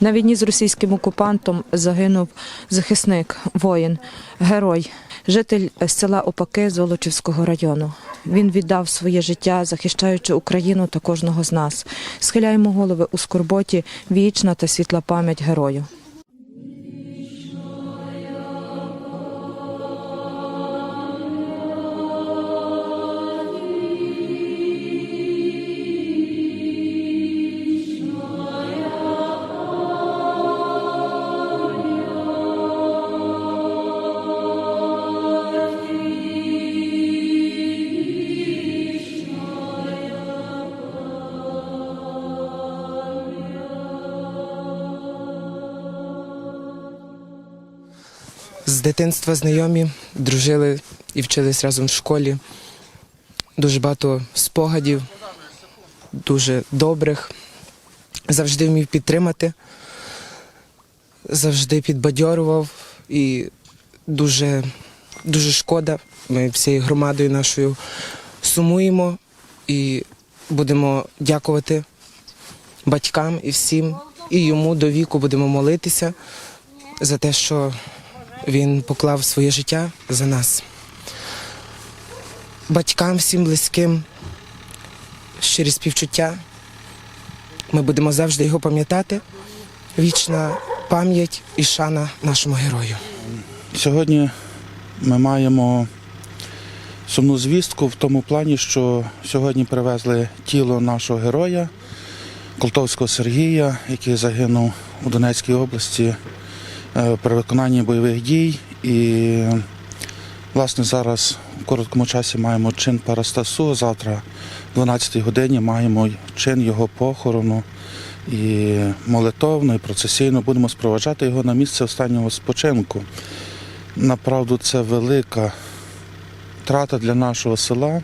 На війні з російським окупантом загинув захисник, воїн, герой, житель села Опаки Золочівського району. Він віддав своє життя, захищаючи Україну та кожного з нас. Схиляємо голови у скорботі, вічна та світла пам'ять герою. З дитинства знайомі, дружили і вчились разом в школі. Дуже багато спогадів, дуже добрих. Завжди вмів підтримати, завжди підбадьорував і дуже, дуже шкода. Ми всією громадою нашою сумуємо і будемо дякувати батькам і всім, і йому до віку будемо молитися за те, що він поклав своє життя за нас. Батькам, всім близьким, щирі співчуття. Ми будемо завжди його пам'ятати. Вічна пам'ять і шана нашому герою. Сьогодні ми маємо сумну звістку в тому плані, що сьогодні привезли тіло нашого героя Колтовського Сергія, який загинув у Донецькій області при виконанні бойових дій. І власне зараз в короткому часі маємо чин Парастасу. Завтра о 12-й годині маємо чин його похорону. І молитовно, і процесійно будемо спроваджати його на місце останнього спочинку. Направду, це велика втрата для нашого села,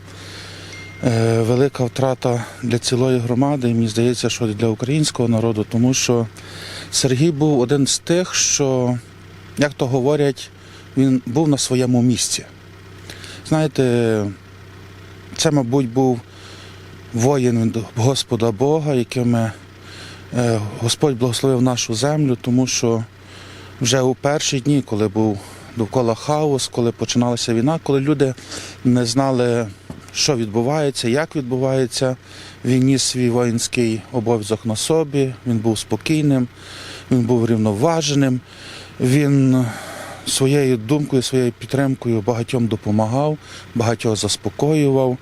е, велика втрата для цілої громади, і мені здається, що для українського народу, тому що Сергій був один з тих, що, як то говорять, він був на своєму місці. Знаєте, це, мабуть, був воїн Господа Бога, якими е, Господь благословив нашу землю, тому що вже у перші дні, коли був довкола хаос, коли починалася війна, коли люди не знали, що відбувається, як відбувається, він ніс свій воїнський обов'язок на собі, він був спокійним, він був рівноваженим, він своєю думкою, своєю підтримкою багатьом допомагав, багатьох заспокоював.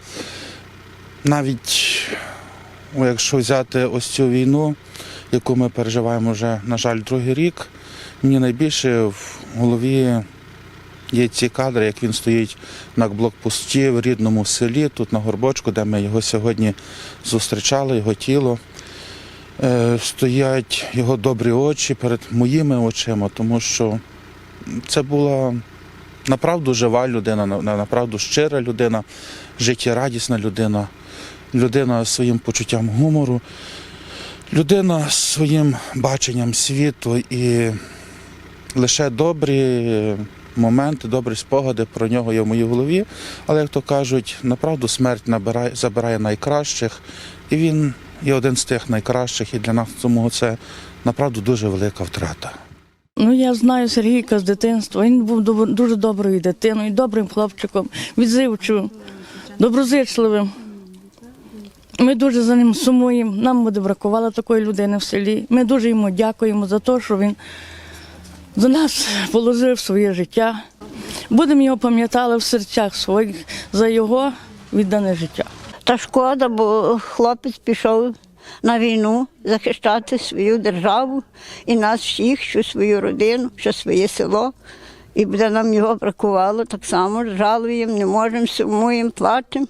Навіть якщо взяти ось цю війну, яку ми переживаємо вже, на жаль, другий рік, мені найбільше в голові є ці кадри, як він стоїть на блокпості в рідному селі, тут на горбочку, де ми його сьогодні зустрічали, його тіло. Е, Стоять його добрі очі перед моїми очима, тому що це була направду жива людина, на- на- направду щира людина, життєрадісна людина, людина з своїм почуттям гумору, людина з своїм баченням світу і лише добрі моменти, добрі спогади про нього є в моїй голові. Але, як то кажуть, направду смерть набирає, забирає найкращих, і він є один з тих найкращих, і для нас тому це направду дуже велика втрата. Ну, я знаю Сергійка з дитинства. Він був дуже доброю дитиною, добрим хлопчиком, відзивчивим, доброзичливим. Ми дуже за ним сумуємо. Нам буде бракувало такої людини в селі. Ми дуже йому дякуємо за те, що він за нас положив своє життя. Будемо його пам'ятати в серцях своїх за його віддане життя. Та шкода, бо хлопець пішов на війну захищати свою державу і нас всіх, що свою родину, що своє село. І буде нам його бракувало так само, жалуємо, не можемо, сумуємо, плачемо.